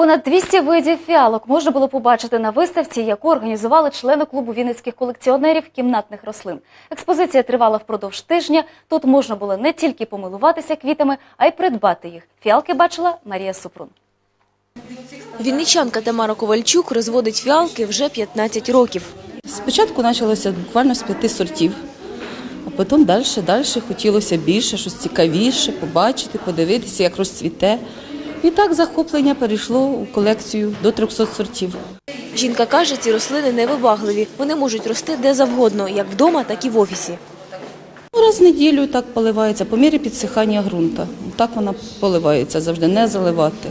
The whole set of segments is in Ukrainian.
Понад 200 видів фіалок можна було побачити на виставці, яку організували члени клубу вінницьких колекціонерів кімнатних рослин. Експозиція тривала впродовж тижня. Тут можна було не тільки помилуватися квітами, а й придбати їх. Фіалки бачила Марія Супрун. Вінничанка Тамара Ковальчук розводить фіалки вже 15 років. Спочатку почалося буквально з п'яти сортів, а потім далі, далі хотілося більше, щось цікавіше, побачити, подивитися, як розцвіте. І так захоплення перейшло у колекцію до 300 сортів. Жінка каже, ці рослини невибагливі. Вони можуть рости де завгодно, як вдома, так і в офісі. Раз в неділю так поливається, по мірі підсихання ґрунта. Так вона поливається завжди, не заливати.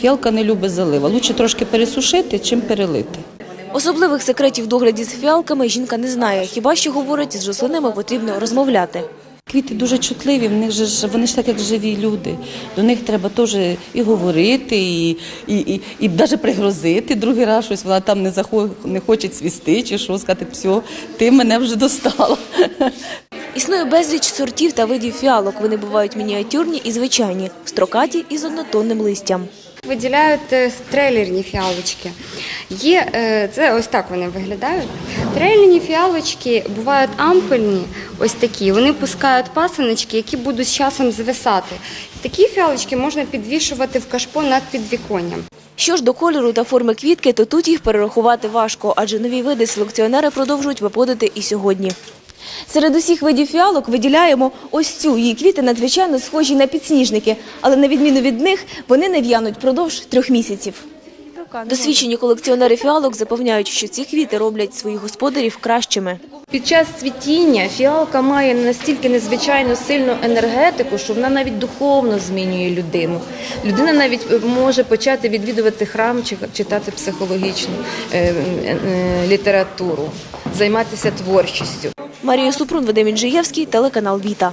Фіалка не любить залива. Лучше трошки пересушити, чим перелити. Особливих секретів догляді з фіалками жінка не знає. Хіба що говорить, з рослинами потрібно розмовляти. Квіти дуже чутливі, в них же ж вони ж так як живі люди. До них треба теж і говорити, і, і, і, і навіть пригрозити другий раз щось. Вона там не захо, не хоче цвісти чи що, сказати, все, ти мене вже достала. Існує безліч сортів та видів фіалок. Вони бувають мініатюрні і звичайні, строкаті і з однотонним листям. Виділяють е, трейлерні фіалочки. Є, е, це ось так вони виглядають. Трейлерні фіалочки бувають ампельні, ось такі. Вони пускають пасиночки, які будуть з часом звисати. Такі фіалочки можна підвішувати в кашпо над підвіконням. Що ж до кольору та форми квітки, то тут їх перерахувати важко, адже нові види селекціонери продовжують виводити і сьогодні. Серед усіх видів фіалок виділяємо ось цю. Її квіти надзвичайно схожі на підсніжники, але на відміну від них вони не в'януть впродовж трьох місяців. Досвідчені колекціонери фіалок запевняють, що ці квіти роблять своїх господарів кращими. Під час цвітіння фіалка має настільки незвичайно сильну енергетику, що вона навіть духовно змінює людину. Людина навіть е, може почати відвідувати храм чи читати психологічну е, е, літературу, займатися творчістю. Марія Супрун, Вадим Інжиєвський, телеканал Віта.